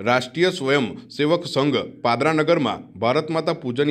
રાષ્ટ્રીય સ્વયંસેવક સંઘ પાદરાનગરમાં ભારત માતા પૂજન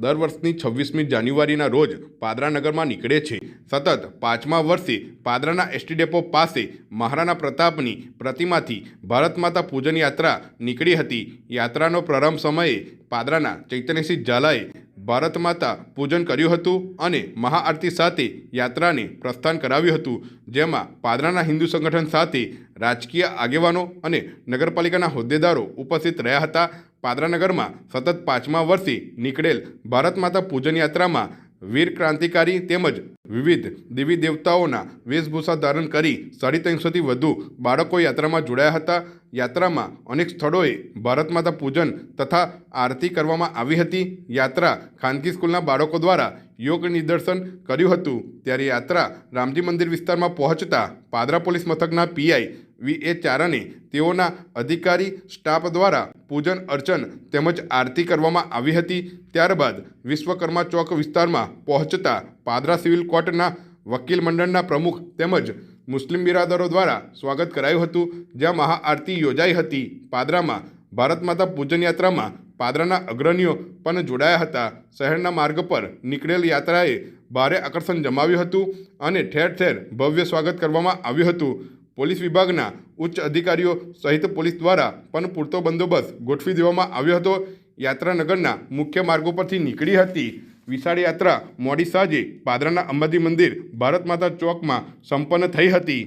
દર વર્ષની છવ્વીસમી જાન્યુઆરીના રોજ પાદરાનગરમાં નીકળે છે. સતત પાંચમા વર્ષે પાદરાના એસટી ડેપો પાસે મહારાણા પ્રતાપની પ્રતિમાથી ભારત માતા પૂજન યાત્રા નીકળી હતી. યાત્રાનો પ્રારંભ સમયે પાદરાના ચૈતન્યસિંહ ઝાલાએ ભારત માતા પૂજન કર્યું હતું અને મહાઆરતી સાથે યાત્રાને પ્રસ્થાન કરાવ્યું હતું, જેમાં પાદરાના હિન્દુ સંગઠન સાથે રાજકીય આગેવાનો અને નગરપાલિકાના હોદ્દેદારો ઉપસ્થિત રહ્યા હતા. પાદરાનગરમાં સતત પાંચમા વર્ષે નીકળેલ ભારત માતા પૂજન યાત્રામાં વીર ક્રાંતિકારી તેમજ વિવિધ દેવી દેવતાઓના વેશભૂષા ધારણ કરી સાડી ત્રણસોથી વધુ બાળકો યાત્રામાં જોડાયા હતા. યાત્રામાં અનેક સ્થળોએ ભારત માતા પૂજન તથા આરતી કરવામાં આવી હતી. યાત્રા ખાનગી સ્કૂલના બાળકો દ્વારા યોગ નિદર્શન કર્યું હતું. ત્યારે યાત્રા રામજી મંદિર વિસ્તારમાં પહોંચતા પાદરા પોલીસ મથકના પીઆઈ વી. એ. ચારણે તેઓના અધિકારી સ્ટાફ દ્વારા પૂજન અર્ચન તેમજ આરતી કરવામાં આવી હતી. ત્યારબાદ વિશ્વકર્મા ચોક વિસ્તારમાં પહોંચતા પાદરા સિવિલ કોર્ટના વકીલ મંડળના પ્રમુખ તેમજ મુસ્લિમ બિરાદરો દ્વારા સ્વાગત કરાયું હતું. જ્યાં મહાઆરતી યોજાઈ હતી. પાદરામાં ભારત માતા પૂજન યાત્રામાં પાદરાના અગ્રણીઓ પણ જોડાયા હતા. શહેરના માર્ગ પર નીકળેલ યાત્રાએ ભારે આકર્ષણ જમાવ્યું હતું અને ઠેર ઠેર ભવ્ય સ્વાગત કરવામાં આવ્યું હતું. પોલીસ વિભાગના ઉચ્ચ અધિકારીઓ સહિત પોલીસ દ્વારા પણ પૂરતો બંદોબસ્ત ગોઠવી દેવામાં આવ્યો હતો યાત્રાનગરના મુખ્ય માર્ગો પરથી નીકળી હતી વિશાળ યાત્રા મોડી સાંજે પાદરાના અંબાજી મંદિર ભારત માતા ચોકમાં સંપન્ન થઈ હતી